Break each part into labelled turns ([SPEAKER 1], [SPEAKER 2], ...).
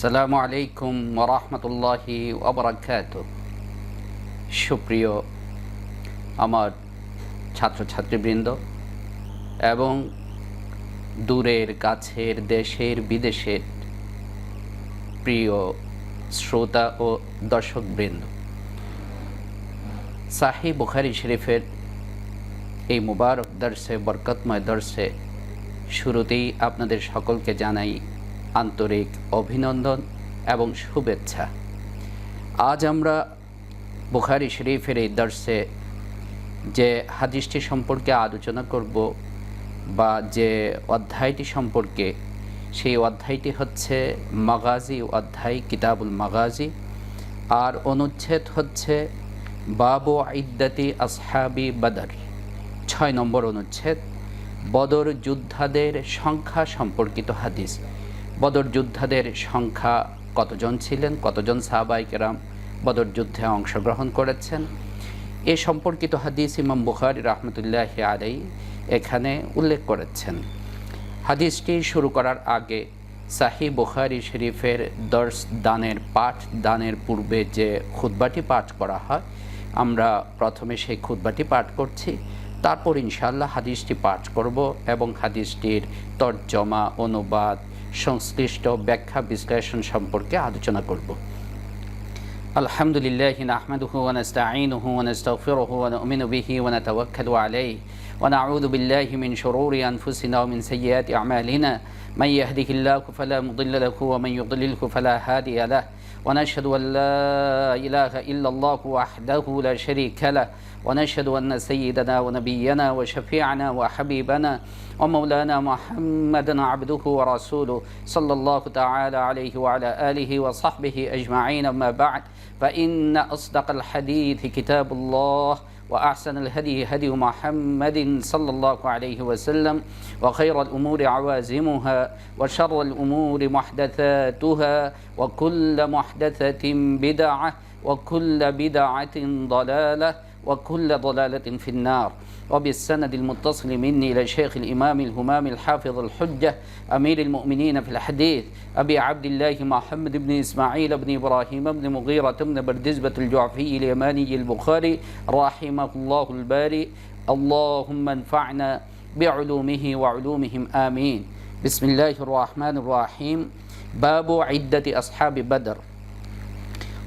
[SPEAKER 1] আসসালামু আলাইকুম ওরহমতুল্লাহি ওবরাকাত সুপ্রিয় আমার ছাত্রছাত্রীবৃন্দ এবং দূরের কাছের দেশের বিদেশের প্রিয় শ্রোতা ও দর্শকবৃন্দ সাহি বুখারি শরীফের এই মুবারক দর্শে বরকতময় দর্শে শুরুতেই আপনাদের সকলকে জানাই আন্তরিক অভিনন্দন এবং শুভেচ্ছা। আজ আমরা বুখারি শরীফের এই দর্শে যে হাদিসটি সম্পর্কে আলোচনা করব বা যে অধ্যায়টি সম্পর্কে, সেই অধ্যায়টি হচ্ছে মাগাজি অধ্যায়, কিতাবুল মাগাজি। আর অনুচ্ছেদ হচ্ছে বাবু ইদ্দাতি আসহাবি বাদার। ছয় নম্বর অনুচ্ছেদ, বদর যোদ্ধাদের সংখ্যা সম্পর্কিত হাদিস। বদর যোদ্ধাদের সংখ্যা কতজন ছিলেন? কতজন সাহাবাইকেরাম বদর যুদ্ধে অংশগ্রহণ করেছেন? এ সম্পর্কিত হাদিস ইমাম বুখারি রহমতুল্লাহ আলাই এখানে উল্লেখ করেছেন। হাদিসটি শুরু করার আগে সাহি বুখারি শরীফের দর্শ দানের পাঠ, দানের পূর্বে যে খুদ্বাটি পাঠ করা হয়, আমরা প্রথমে সেই খুদ্বাটি পাঠ করছি। তারপর ইনশাল্লাহ হাদিসটি পাঠ করব এবং হাদিসটির তর্জমা, অনুবাদ সংশ্লিষ্ট ব্যাখ্যা বিশ্লেষণ সম্পর্কে আলোচনা করব الحمد لله نحمده ونستعينه ونستغفره ونؤمن به ونتوكل عليه ونعوذ بالله من شرور أنفسنا ومن سيئات أعمالنا من يهده الله فلا مضل له ومن يضلله فلا هادي له ونشهد أن لا إله إلا الله وحده لا شريك له ونشهد أن سيدنا ونبينا وشفيعنا وحبيبنا ومولانا محمدا عبده ورسوله صلى الله تعالى عليه وعلى آله وصحبه أجمعين. أما بعد فإن أصدق الحديث كتاب الله وأحسن الهدي هدي محمد صلى الله عليه وسلم وخير الأمور عوازمها وشر الأمور محدثاتها وكل محدثة بدعة وكل بدعة ضلالة وكل ضلالة في النار. وبالسند المتصل مني إلى شيخ الإمام الهمام الحافظ الحجة أمير المؤمنين في الحديث أبي عبد الله محمد بن إسماعيل بن إبراهيم بن مغيرة بن بردزبة الجعفي اليماني البخاري رحمه الله الباري. اللهم انفعنا بعلومه وعلومهم آمين. بسم الله الرحمن الرحيم. باب عدة أصحاب بدر.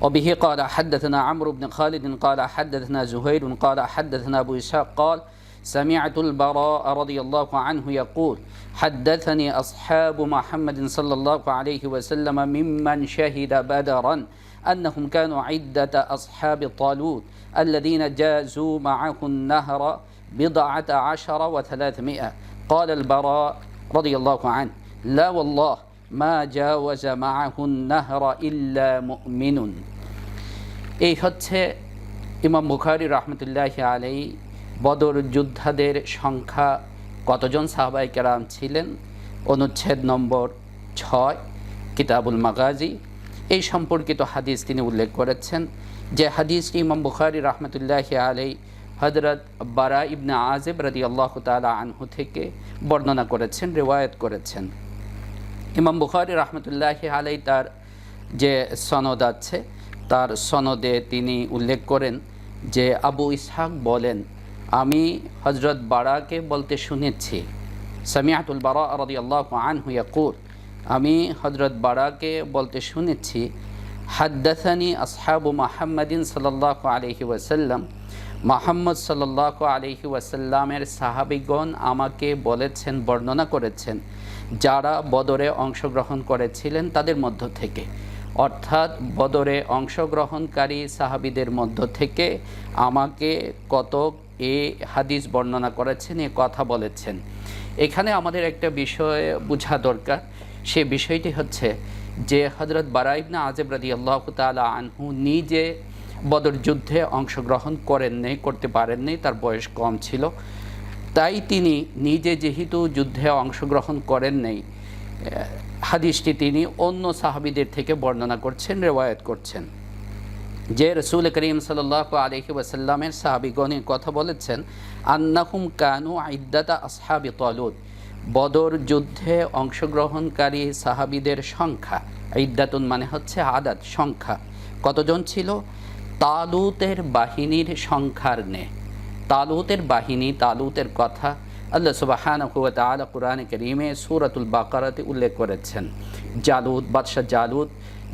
[SPEAKER 1] وبه قال حدثنا عمرو بن خالد قال حدثنا زهير قال حدثنا أبو إسحاق قال سمعت البراء رضي الله عنه يقول حدثني أصحاب محمد صلى الله عليه وسلم ممن شهد بدرا أنهم كانوا عدة أصحاب طالوت الذين جازوا معه النهر بضعة عشر وثلاثمائة. قال البراء رضي الله عنه لا والله ما جاوز معه النهر إلا مؤمن. এই হচ্ছে ইমাম বুখারি রহমতুল্লাহ আলাই বদর যোদ্ধাদের সংখ্যা, কতজন সাহবাই কেরাম ছিলেন? অনুচ্ছেদ নম্বর ছয়, কিতাবুল মাগাজি। এই সম্পর্কিত হাদিস তিনি উল্লেখ করেছেন যে হাদিসটি ইমাম বুখারি রহমতুল্লাহ আলাই হজরত বারা ইবনা আজেব রদি আল্লাহ তালা আনহু থেকে বর্ণনা করেছেন, রেওয়ায়ত করেছেন। ইমাম বুখারি রহমতুল্লাহ আলাই তার যে সনদ আছে তার সনদে তিনি উল্লেখ করেন যে, আবু ইসহাক বলেন, আমি হজরত বারাকে বলতে শুনেছি। সামিয়াতুল বারা রদি আল্লাহ আনহু ইয়াকুর আমি হজরত বারাকে বলতে শুনেছি, হাদ্দাসানি আসহাবু মাহাম্মদিন সাল্লাহ আলহি ওয়াসাল্লাম মাহমদ সাল্লাহ আলহি ওয়াসাল্লামের সাহাবিগণ আমাকে বলেছেন, বর্ণনা করেছেন, যারা বদরে অংশগ্রহণ করেছিলেন তাদের মধ্য থেকে। অর্থাৎ বদরে অংশগ্রহণকারী সাহাবিদের মধ্য থেকে আমাকে কত এ হাদিস বর্ণনা করেছেন, এ কথা বলেছেন। এখানে আমাদের একটা বিষয় বোঝা দরকার। সে বিষয়টি হচ্ছে যে হজরত বারাইবনা আজেব রাদি আল্লাহ তালা আনহু নিজে বদর যুদ্ধে অংশগ্রহণ করেন নেই, করতে পারেননি তার বয়স কম ছিল। তাই তিনি নিজে যেহেতু যুদ্ধে অংশগ্রহণ করেন নেই হাদিসটি তিনি অন্য সাহাবিদের থেকে বর্ণনা করছেন, রেওয়ায়ত করছেন। যে রসুল করিম সাল্লাহ আলহি ওয়াসাল্লামের সাহাবিগণের কথা বলেছেন, আন্নাহুম কানু আইদাতা আসহাবি তলুদ বদর যুদ্ধে অংশগ্রহণকারী সাহাবিদের সংখ্যা, ইদ্দাতুন মানে হচ্ছে আদাত সংখ্যা, কতজন ছিল? তালুতের বাহিনীর সংখ্যার নে। তালুতের বাহিনী তালুতের কথা আল্লাহ সুবাহান তালা কোরআন করিমে সুরাতুল বাকারাতে উল্লেখ করেছেন। জালুদ, বাদশাহ জালুদ,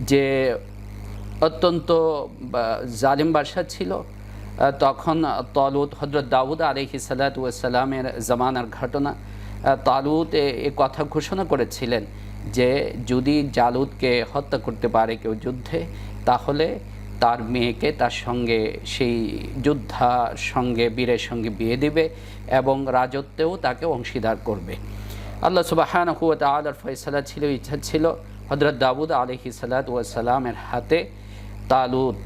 [SPEAKER 1] যে অত্যন্ত জালিম বাদশাহ ছিল তখন তলুদ হজরত দাউদ আলহি সালাতামের জামানার ঘটনা তালুদ এ কথা ঘোষণা করেছিলেন যে, যদি জালুদকে হত্যা করতে পারে কেউ যুদ্ধে, তাহলে তার মেয়েকে তার সঙ্গে সেই যোদ্ধা সঙ্গে, বীরের সঙ্গে বিয়ে দিবে এবং রাজত্বেও তাকে অংশীদার করবে। আল্লাহ সুবাহান হুয়াত আলার ফয়সালা ছিল, ইচ্ছা ছিল হজরত দাউদ আলহি সালাতামের হাতে তালুদ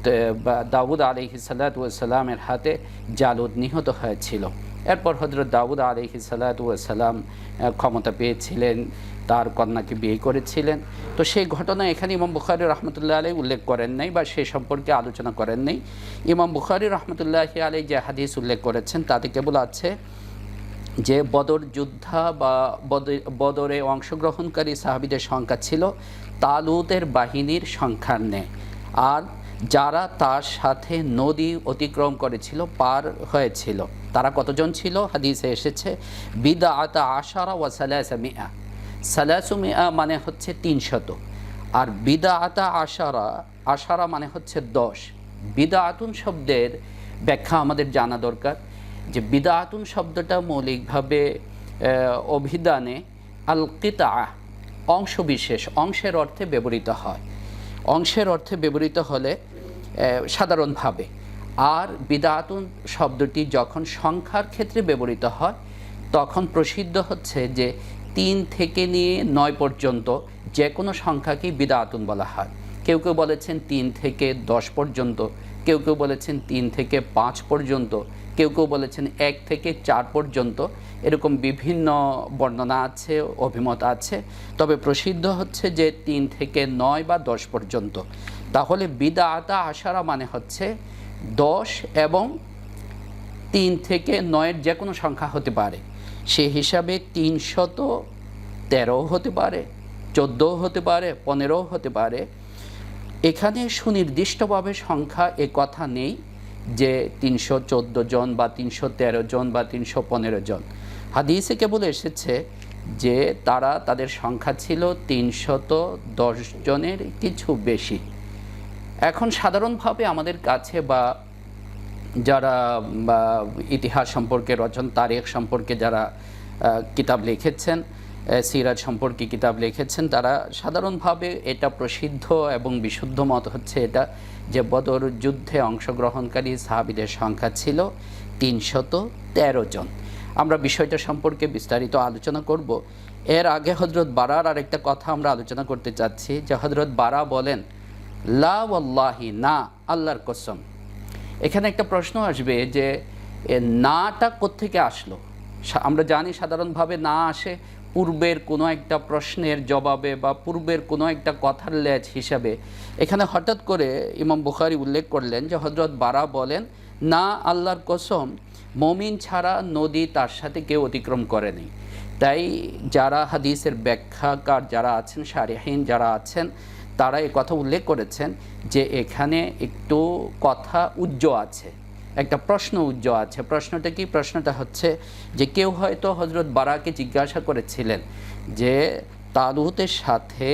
[SPEAKER 1] বা দাউদ আলহি সালাতামের হাতে জালুদ নিহত হয়েছিল। এরপর হজরত দাউদ আলহি সালাতাম ক্ষমতা পেয়েছিলেন, তার কন্যাকে বিয়ে করেছিলেন। তো সেই ঘটনা এখানে ইমাম বুখারি রহমতুল্লাহ আলাই উল্লেখ করেন নাই বা সে সম্পর্কে আলোচনা করেন নাই। ইমাম বুখারি রহমতুল্লাহ আলাই যে হাদিস উল্লেখ করেছেন, তাতে কেবল আছে যে বদর যোদ্ধা বা বদ- বদরে অংশগ্রহণকারী সাহাবিদের সংখ্যা ছিল, তালুতের বাহিনীর সংখ্যার নেয় আর যারা তার সাথে নদী অতিক্রম করেছিল, পার হয়েছিল। তারা কতজন ছিল? হাদিসে এসেছে বিদা আতা আশারা ওয়া সালাসা মিয়া। সালাসু মিয়া মানে হচ্ছে তিনশত আর বিদা আতা আশারা আশারা মানে হচ্ছে দশ। বিদা আতুন শব্দের ব্যাখ্যা আমাদের জানা দরকার যে বিদাতুন শব্দটা মৌলিকভাবে অভিধানে আল কিতা অংশবিশেষ, অংশের অর্থে ব্যবহৃত হয়। অংশের অর্থে ব্যবহৃত হলে সাধারণভাবে। আর বিদাতুন শব্দটি যখন সংখ্যার ক্ষেত্রে ব্যবহৃত হয়, তখন প্রসিদ্ধ হচ্ছে যে তিন থেকে নিয়ে নয় পর্যন্ত যে কোনো সংখ্যাকেই বিদাতুন বলা হয়। কেউ কেউ বলেছেন তিন থেকে দশ পর্যন্ত, কেউ কেউ বলেছেন তিন থেকে পাঁচ পর্যন্ত, কেউ কেউ বলেছেন এক থেকে চার পর্যন্ত। এরকম বিভিন্ন বর্ণনা আছে, অভিমত আছে। তবে প্রসিদ্ধ হচ্ছে যে তিন থেকে নয় বা দশ পর্যন্ত। তাহলে বিদা আতা আশারা মানে হচ্ছে দশ এবং তিন থেকে নয়ের যে কোনো সংখ্যা হতে পারে। সে হিসাবে তিনশত তেরো হতে পারে, চোদ্দোও হতে পারে, পনেরোও হতে পারে। এখানে সুনির্দিষ্টভাবে সংখ্যা এ কথা নেই যে তিনশো চোদ্দ জন বা তিনশো তেরো জন বা তিনশো পনেরো জন। হাদিসে কেবল এসেছে যে তারা তাদের সংখ্যা ছিল তিনশত দশ জনের কিছু বেশি। এখন সাধারণভাবে আমাদের কাছে বা যারা ইতিহাস সম্পর্কে, রচন, তারিখ সম্পর্কে যারা কিতাব লিখেছেন সিরাজ সম্পর্কে কিতাব লিখেছেন, তারা সাধারণভাবে এটা প্রসিদ্ধ এবং বিশুদ্ধ মত হচ্ছে এটা যে বদর যুদ্ধে অংশগ্রহণকারী সাহাবিদের সংখ্যা ছিল তিনশত তেরো জন। আমরা বিষয়টা সম্পর্কে বিস্তারিত আলোচনা করব। এর আগে হজরত বারার আরেকটা কথা আমরা আলোচনা করতে চাচ্ছি যে হজরত বারা বলেন লা ওয়াল্লাহি, না, আল্লাহর কসম। এখানে একটা প্রশ্ন আসবে যে নাটা কোত্থেকে আসলো? আমরা জানি সাধারণভাবে না আসে পূর্বের কোনো একটা প্রশ্নের জবাবে বা পূর্বের কোনো একটা কথার লেজ হিসাবে। এখানে হঠাৎ করে ইমাম বুখারি উল্লেখ করলেন যে হজরত বারা বলেন, না, আল্লাহর কসম, মমিন ছাড়া নদী তার সাথে কেউ অতিক্রম করেনি। তাই যারা হাদিসের ব্যাখ্যাকার যারা আছেন, সারিহীন যারা আছেন তারা এ কথা উল্লেখ করেছেন যে এখানে একটু কথা উজ্জ্ব আছে, একটা প্রশ্ন উজ্জ্ব আছে। প্রশ্নটা কি? প্রশ্নটা হচ্ছে যে কেউ হয়তো হজরত বারাকে জিজ্ঞাসা করেছিলেন যে, তালুতের সাথে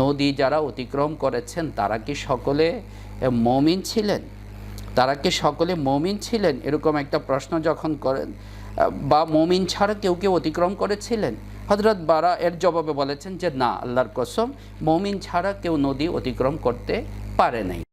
[SPEAKER 1] নদী যারা অতিক্রম করেছেন, তারা কি সকলে মমিন ছিলেন? তারা কি সকলে মমিন ছিলেন? এরকম একটা প্রশ্ন যখন করেন, বা মমিন ছাড়া কেউ কেউ অতিক্রম করেছিলেন? হজরত বারা এর জবাবে বলেছেন যে, না, আল্লাহর কসম, মমিন ছাড়া কেউ নদী অতিক্রম করতে পারে নাই।